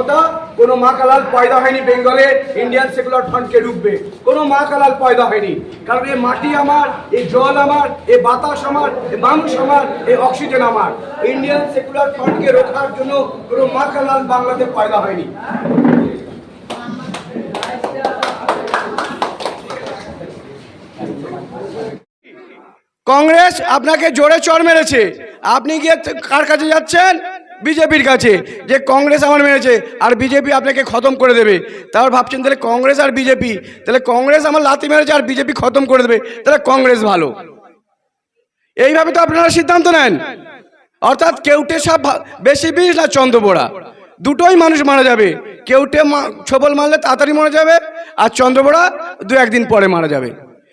কথা, কোনো মা কালাল পয়দা হয়নি বেঙ্গলে ইন্ডিয়ান সেকুলার ফ্রন্টকে রুখবে। কোনো মা কালাল পয়দা হয়নি। কারণ এই মাটি আমার এই জল আমার এই বাতাস আমার এই মানুষ আমার এই অক্সিজেন আমার। ইন্ডিয়ান সেকুলার ফ্রন্টকে রোখার জন্য কোনো মা বাংলাতে পয়দা হয়নি। কংগ্রেস আপনাকে জোরে চড় মেরেছে। আপনি গিয়ে কার কাছে যাচ্ছেন? বিজেপির কাছে যে কংগ্রেস আমার মেরেছে আর বিজেপি আপনাকে খতম করে দেবে। তারপর ভাবছেন, তাহলে কংগ্রেস আর বিজেপি, তাহলে কংগ্রেস আমার লাথি মেরেছে আর বিজেপি খতম করে দেবে, তাহলে কংগ্রেস ভালো। এইভাবে তো আপনারা সিদ্ধান্ত নেন। অর্থাৎ কেউটে ভা- বেশি বিষ না চন্দ্রবোড়া দুটোই মানুষ মারা যাবে। কেউটে ছবল মারলে তাড়াতাড়ি মারা যাবে আর চন্দ্রবোড়া দু একদিন পরে মারা যাবে।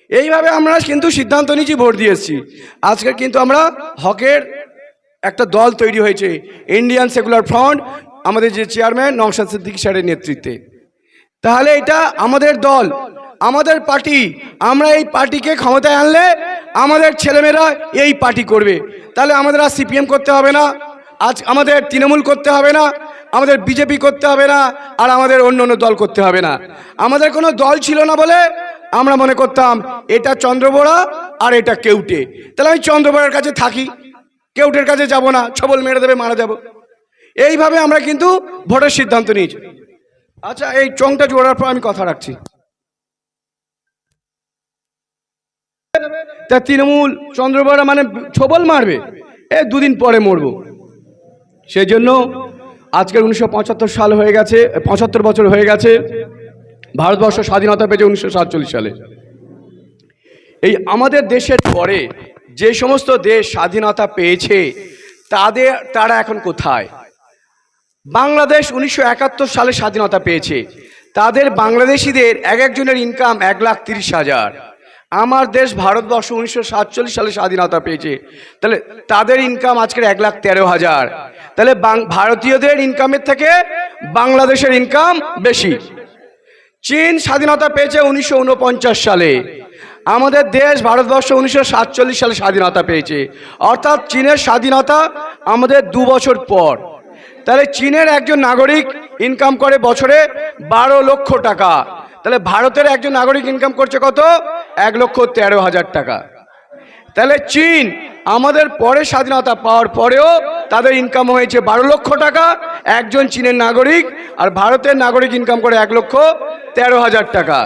এইভাবে আমরা কিন্তু সিদ্ধান্ত নিয়েছি, ভোট দিয়ে এসেছি। আজকে কিন্তু আমরা হকের একটা দল তৈরি হয়েছে ইন্ডিয়ান সেকুলার ফ্রন্ট আমাদের যে চেয়ারম্যান নওশাদ সিদ্দিক স্যারের নেতৃত্বে। তাহলে এটা আমাদের দল, আমাদের পার্টি, আমরা এই পার্টিকে ক্ষমতায় আনলে আমাদের ছেলেমেয়েরা এই পার্টি করবে। তাহলে আমাদের আর সিপিএম করতে হবে না, আজ আমাদের তৃণমূল করতে হবে না, আমাদের বিজেপি করতে হবে না, আর আমাদের অন্য অন্য দল করতে হবে না। আমাদের কোনো দল ছিল না বলে আমরা মনে করতাম, এটা চন্দ্রবোড়া আর এটা কেউটে। তাহলে আমি চন্দ্রবোড়ার কাছে থাকি। কেউটের কাছে যাব না, ছবল মেরে দেবে, মারা যাব। এইভাবে আমরা কিন্তু ভোটের সিদ্ধান্ত নিয়েছি। আচ্ছা এই চংটা জোড়ার পর আমি কথা রাখছি। তা তৃণমূল চন্দ্রবড়া মানে ছবল মারবে, এ দুদিন পরে মরবো। সেই জন্য আজকের উনিশশো পঁচাত্তর সাল হয়ে গেছে, পঁচাত্তর বছর হয়ে গেছে, ভারতবর্ষ স্বাধীনতা পেয়েছে উনিশশো সাতচল্লিশ সালে। এই আমাদের দেশের পরে যে সমস্ত দেশ স্বাধীনতা পেয়েছে, তাদের, তারা এখন কোথায়? বাংলাদেশ উনিশশো একাত্তর সালে স্বাধীনতা পেয়েছে। তাদের বাংলাদেশিদের এক একজনের ইনকাম এক লাখ তিরিশ হাজার। আমার দেশ ভারতবর্ষ উনিশশো সাতচল্লিশ সালে স্বাধীনতা পেয়েছে। তাহলে তাদের ইনকাম আজকের এক লাখ তেরো হাজার। তাহলে ভারতীয়দের ইনকামের থেকে বাংলাদেশের ইনকাম বেশি। চীন স্বাধীনতা পেয়েছে উনিশশো ঊনপঞ্চাশ সালে। আমাদের দেশ ভারতবর্ষ উনিশশো সাতচল্লিশ সালে স্বাধীনতা পেয়েছে। অর্থাৎ চীনের স্বাধীনতা আমাদের দু বছর পর। তাহলে চীনের একজন নাগরিক ইনকাম করে বছরে বারো লক্ষ টাকা। তাহলে ভারতের একজন নাগরিক ইনকাম করছে কত? এক লক্ষ তেরো হাজার টাকা। তাহলে চীন আমাদের পরে স্বাধীনতা পাওয়ার পরেও তাদের ইনকাম হয়েছে বারো লক্ষ টাকা। একজন চীনের নাগরিক আর ভারতের নাগরিক ইনকাম করে এক লক্ষ তেরো হাজার টাকা।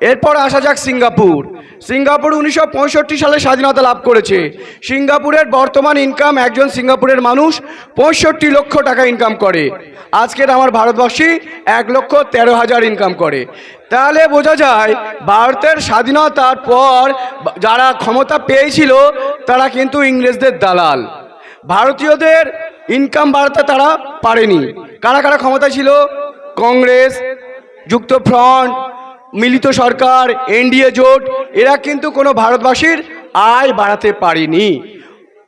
এরপর আসা যাক সিঙ্গাপুর। সিঙ্গাপুর উনিশশো পঁয়ষট্টি সালে স্বাধীনতা লাভ করেছে। সিঙ্গাপুরের বর্তমান ইনকাম একজন সিঙ্গাপুরের মানুষ পঁয়ষট্টি লক্ষ টাকা ইনকাম করে। আজকের আমার ভারতবর্ষী এক লক্ষ তেরো হাজার ইনকাম করে। তাহলে বোঝা যায়, ভারতের স্বাধীনতার পর যারা ক্ষমতা পেয়েছিল, তারা কিন্তু ইংরেজদের দালাল। ভারতীয়দের ইনকাম বাড়াতে তারা পারেনি। কারা কারা ক্ষমতা ছিল? কংগ্রেস, যুক্ত ফ্রন্ট মিলিত সরকার, এনডিএ জোট, এরা কিন্তু কোনো ভারতবাসীর আয় বাড়াতে পারেনি।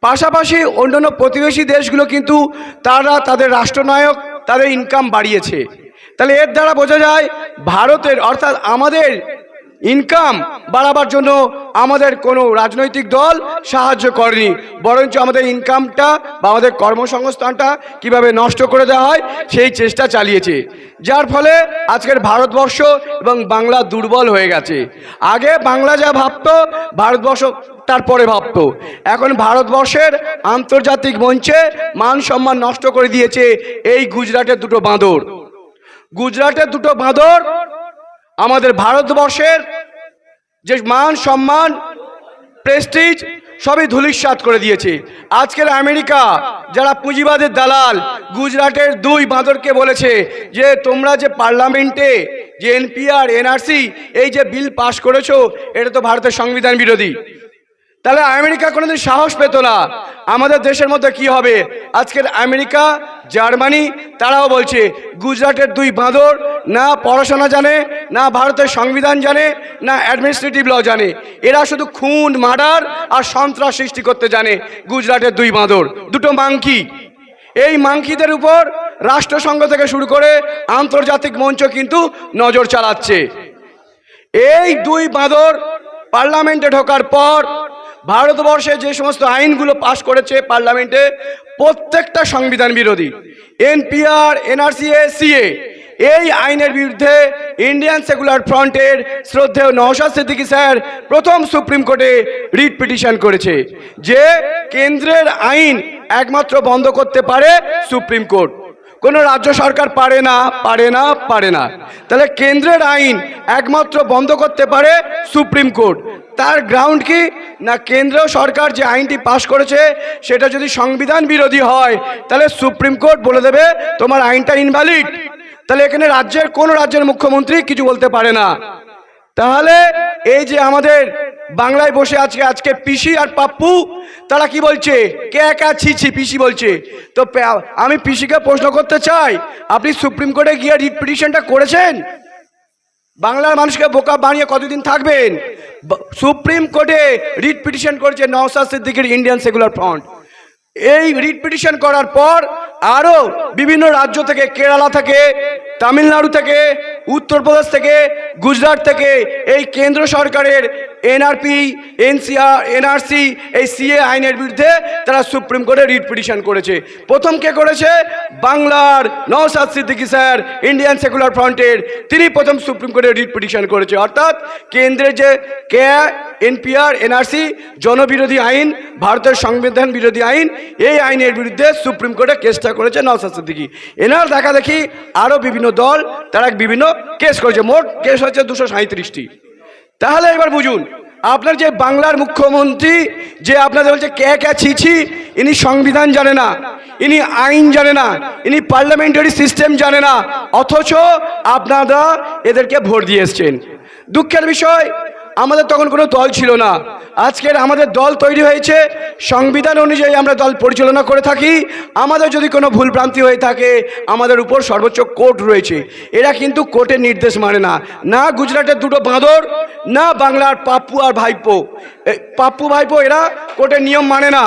পাশাপাশি অন্যান্য প্রতিবেশী দেশগুলো কিন্তু তারা তাদের রাষ্ট্রনায়ক, তাদের ইনকাম বাড়িয়েছে। তাহলে এর দ্বারা বোঝা যায়, ভারতের অর্থাৎ আমাদের ইনকাম বাড়াবার জন্য আমাদের কোনো রাজনৈতিক দল সাহায্য করেনি। বরঞ্চ আমাদের ইনকামটা বা আমাদের কর্মসংস্থানটা কীভাবে নষ্ট করে দেওয়া হয় সেই চেষ্টা চালিয়েছে। যার ফলে আজকের ভারতবর্ষ এবং বাংলা দুর্বল হয়ে গেছে। আগে বাংলা যা ভাবতো, ভারতবর্ষ তারপরে ভাবতো। এখন ভারতবর্ষের আন্তর্জাতিক মঞ্চে মান সম্মান নষ্ট করে দিয়েছে এই গুজরাটের দুটো বাঁদর। গুজরাটের দুটো বাঁদর আমাদের ভারতবর্ষের যে মান, সম্মান প্রেস্টিজ সবই ধুলিস্বাত করে দিয়েছে। আজকের আমেরিকা, যারা পুঁজিবাদের দালাল, গুজরাটের দুই বাঁদরকে বলেছে যে, তোমরা যে পার্লামেন্টে, যে এনপিআর, এনআরসি, এই যে বিল পাশ করেছ, এটা তো ভারতের সংবিধান বিরোধী। তাহলে আমেরিকা কোনোদিন সাহস পেত না। আমাদের দেশের মধ্যে কি হবে? আজকের আমেরিকা, জার্মানি, তারাও বলছে, গুজরাটের দুই বাঁদর না পড়াশোনা জানে, না ভারতের সংবিধান জানে, না অ্যাডমিনিস্ট্রেটিভ ল জানে। এরা শুধু খুন, মার্ডার আর সন্ত্রাস সৃষ্টি করতে জানে, গুজরাটের দুই বাঁদর। দুটো মাংকি। এই মাংকিদের উপর রাষ্ট্রসংঘ থেকে শুরু করে আন্তর্জাতিক মঞ্চ কিন্তু নজর চালাচ্ছে। এই দুই বাঁদর পার্লামেন্টে ঢোকার পর ভারতবর্ষে যে সমস্ত আইনগুলো পাশ করেছে পার্লামেন্টে, প্রত্যেকটা সংবিধান বিরোধী, এনপিআর, এনআরসিএ, সিএ, এই আইনের বিরুদ্ধে ইন্ডিয়ান সেকুলার ফ্রন্টের শ্রদ্ধেয় নওশাদ সিদ্দিকি স্যার প্রথম সুপ্রিম কোর্টে রিট পিটিশন করেছে, যে কেন্দ্রের আইন একমাত্র বন্ধ করতে পারে সুপ্রিম কোর্ট। কোনো রাজ্য সরকার পারে না পারে না পারে না। তাহলে কেন্দ্রের আইন একমাত্র বন্ধ করতে পারে সুপ্রিম কোর্ট। তার গ্রাউন্ড কি? না কেন্দ্র সরকার যে আইনটি পাশ করেছে, সেটা যদি সংবিধান বিরোধী হয়, তাহলে সুপ্রিম কোর্ট বলে দেবে তোমার আইনটা ইনভ্যালিড তাহলে এখানে রাজ্যের, কোন রাজ্যের মুখ্যমন্ত্রী কিছু বলতে পারে না। তাহলে এই যে আমাদের বাংলায় বসে আজকে আজকে পিসি আর পাপ্পু, তারা কি বলছে? কে একা? ছি ছি, পিসি বলছে। তো আমি পিসিকে প্রশ্ন করতে চাই, আপনি সুপ্রিম কোর্টে গিয়ে রিট পিটিশনটা করেছেন? বাংলার মানুষকে বোকা বানিয়ে কতদিন থাকবেন? সুপ্রিম কোর্টে রিট পিটিশন করেছে নওসাদ সিদ্দিকির ইন্ডিয়ান সেকুলার ফ্রন্ট। এই রিট পিটিশন করার পর আরও বিভিন্ন রাজ্য থেকে, কেরালা থেকে, তামিলনাড়ু থেকে, উত্তরপ্রদেশ থেকে, গুজরাট থেকে এই কেন্দ্র সরকারের এনআরপি, এনসিআর, এনআরসি, এই সিএ আইনের বিরুদ্ধে তারা সুপ্রিম কোর্টে রিট পিটিশন করেছে। প্রথম কে করেছে? বাংলার Naushad Siddiqui sir, Indian secular ফ্রন্টের। তিনি প্রথম সুপ্রিম কোর্টে রিট পিটিশন করেছে। অর্থাৎ কেন্দ্রের যে কে, এনপিআর, এনআরসি, জনবিরোধী আইন, ভারতের সংবিধান বিরোধী আইন, এই আইনের বিরুদ্ধে সুপ্রিম কোর্টে কেসটা করেছে নওসাদ সিদ্দিকী। এনার দেখা দেখি আরও বিভিন্ন দল, তারা বিভিন্ন কেস করেছে। মোট কেস হচ্ছে দুশো সাঁত্রিশটি তাহলে এবার বুঝুন, আপনার যে বাংলার মুখ্যমন্ত্রী, যে আপনাদের বলছে ক্যা ক্যা ছিছি ইনি সংবিধান জানে না, ইনি আইন জানে না, ইনি পার্লামেন্টারি সিস্টেম জানে না, অথচ আপনারা এদেরকে ভোট দিয়ে এসছেন। দুঃখের বিষয়, আমাদের তখন কোনো দল ছিল না। আজকের আমাদের দল তৈরি হয়েছে। সংবিধান অনুযায়ী আমরা দল পরিচালনা করে থাকি। আমাদের যদি কোনো ভুল ভ্রান্তি হয়ে থাকে, আমাদের উপর সর্বোচ্চ কোর্ট রয়েছে। এরা কিন্তু কোর্টের নির্দেশ মানে না। না গুজরাটের দুটো বাঁদর, না বাংলার পাপ্পু আর ভাইপো। পাপ্পু ভাইপো এরা কোর্টের নিয়ম মানে না।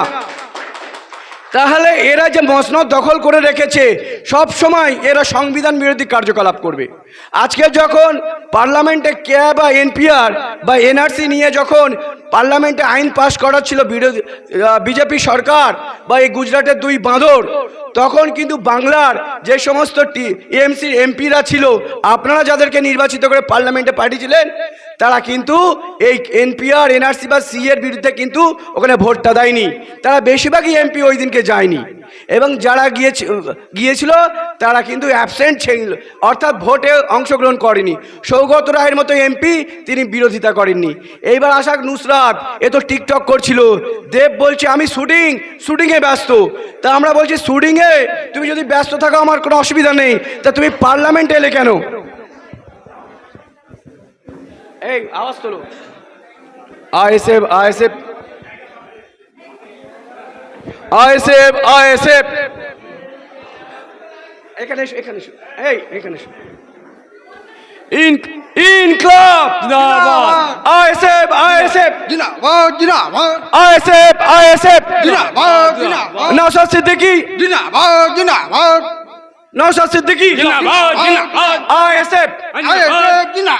তাহলে এরা যে মসনদ দখল করে রেখেছে, সব সময় এরা সংবিধান বিরোধী কার্যকলাপ করবে। আজকে যখন পার্লামেন্টে কে বা এনপিআর বা এনআরসি নিয়ে যখন পার্লামেন্টে আইন পাশ করাচ্ছিল বিরোধী বিজেপি সরকার বা এই গুজরাটের দুই বাঁদর, তখন কিন্তু বাংলার যে সমস্ত টি, এমসির এমপিরা ছিল, আপনারা যাদেরকে নির্বাচিত করে পার্লামেন্টে পাঠিয়েছিলেন তারা কিন্তু এই এনপিআর, এনআরসি বা সি এর বিরুদ্ধে কিন্তু ওখানে ভোটটা দেয়নি। তারা বেশিরভাগই এমপি ওই দিনকে যায়নি। এবং যারা গিয়েছিল গিয়েছিল, তারা কিন্তু অ্যাবসেন্ট ছিল, অর্থাৎ ভোটে অংশগ্রহণ করেনি। সৌগত রায়ের মতো এমপি তিনি বিরোধিতা করেননি। এইবার আশাক নুসরাত, এ তো টিকটক করছিল। দেব বলছে, আমি শুটিং, শুটিংয়ে ব্যস্ত। তা আমরা বলছি, শুটিংয়ে? তুমি যদি ব্যস্ত থাকো, আমার কোনো অসুবিধা নেই। তা তুমি পার্লামেন্টে এলে কেন? এই আওয়াজ তোলো। ISF ISF. ISF ISF. এখানে এসো এখানে এসো। এই এখানে এসো। ইন ইনকলাব জিন্দাবাদ। ISF ISF. জিন্দাবাদ জিন্দাবাদ। ISF ISF. জিন্দাবাদ জিন্দাবাদ। নওশাদ সিদ্দিকী। জিন্দাবাদ জিন্দাবাদ। নওশাদ সিদ্দিকী। জিন্দাবাদ, জিন্দাবাদ। আইএসএফ। আইএসএফ জিন্দাবাদ।